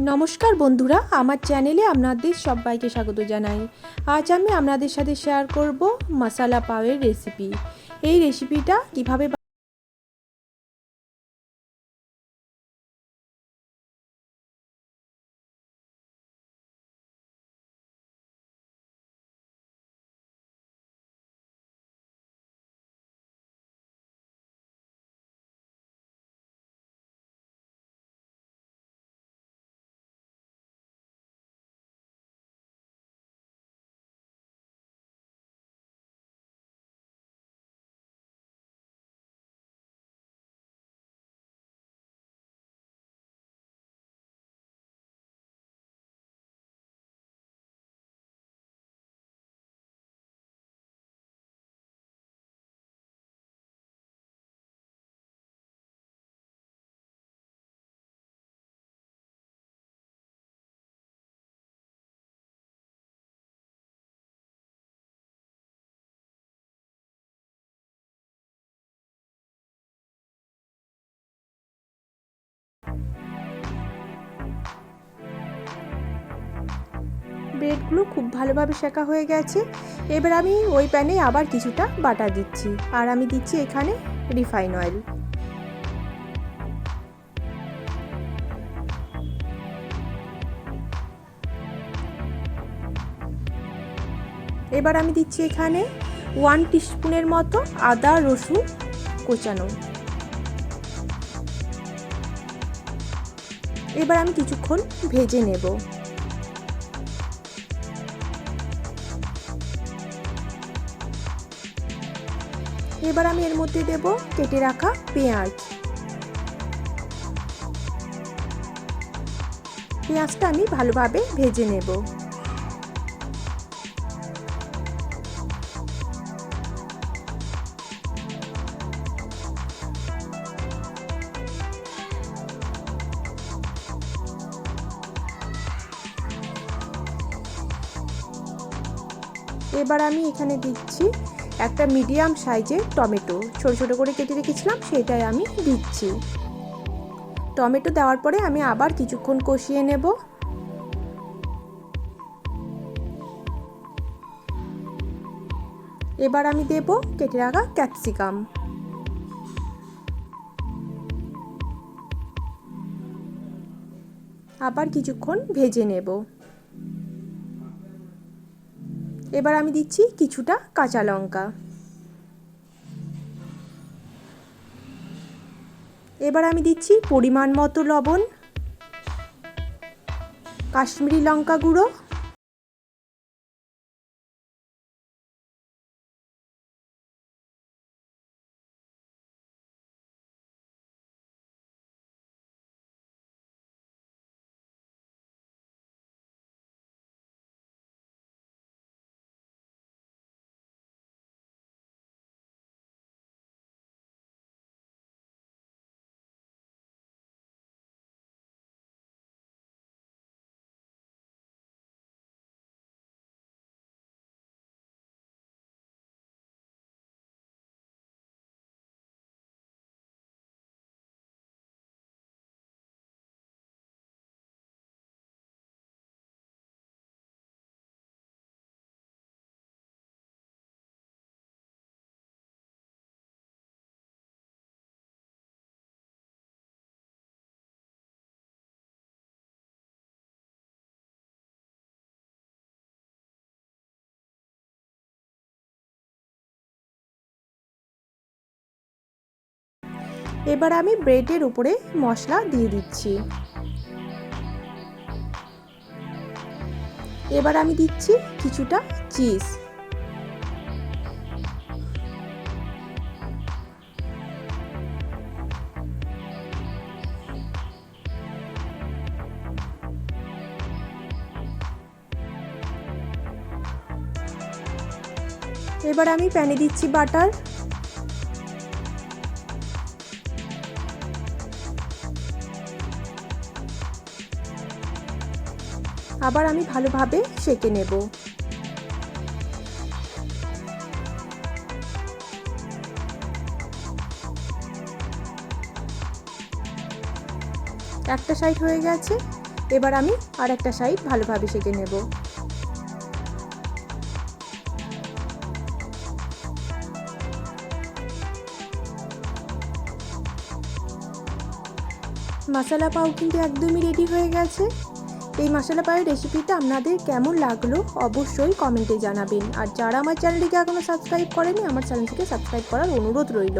নমস্কার বন্ধুরা, আমার চ্যানেলে আপনাদের সবাইকে স্বাগত জানাই। আজ আমি আপনাদের সাথে শেয়ার করব মশালা পাওয়ের রেসিপি এই রেসিপিটা কীভাবে ব্রেডগুলো খুব ভালোভাবে শেখা হয়ে গেছে। এবার আমি ওই প্যানে আবার কিছুটা বাটার দিচ্ছি। আর আমি দিচ্ছি এখানে রিফাইন অয়েল। এবার আমি দিচ্ছি এখানে ওয়ান টিস্পুনের মতো আদা, রসুন কোচানো। এবার আমি কিছুক্ষণ ভেজে নেব। এবার আমি এর মধ্যে দেব কেটে রাখা পেঁয়াজ। পেঁয়াজটা আমি ভালোভাবে ভেজে নেব। এবার আমি এখানে দিচ্ছি একটা মিডিয়াম সাইজের টমেটো, ছোট ছোট করে কেটে রেখেছিলাম, সেটাই আমি দিচ্ছি। টমেটো দেওয়ার পরে আমি আবার কিছুক্ষণ কষিয়ে নেব। এবার আমি দেব কেটে রাখা ক্যাপসিকাম। আবার কিছুক্ষণ ভেজে নেব। এবার আমি দিচ্ছি কিছুটা কাঁচা লঙ্কা। এবার আমি দিচ্ছি পরিমাণ মতো লবণ, কাশ্মীরি লঙ্কা গুঁড়ো এবার আমি ব্রেডের উপরে মশলা দিয়ে দিচ্ছি। এবার আমি দিচ্ছি কিছুটা চিজ। এবার আমি প্যানে দিচ্ছি বাটার। আবার আমি ভালোভাবে সেঁকে নেব। একটা সাইড হয়ে গেছে, এবার আমি আর একটা সাইড ভালোভাবে সেজে নেব। মশলা পাও কিন্তু একদমই রেডি হয়ে গেছে। এই মশলা পায়ের রেসিপিটা আপনাদের কেমন লাগল অবশ্যই কমেন্টে জানাবেন। আর যারা আমার চ্যানেলটিকে এখনও সাবস্ক্রাইব করেনি, আমার চ্যানেলটিকে সাবস্ক্রাইব করার অনুরোধ রইল।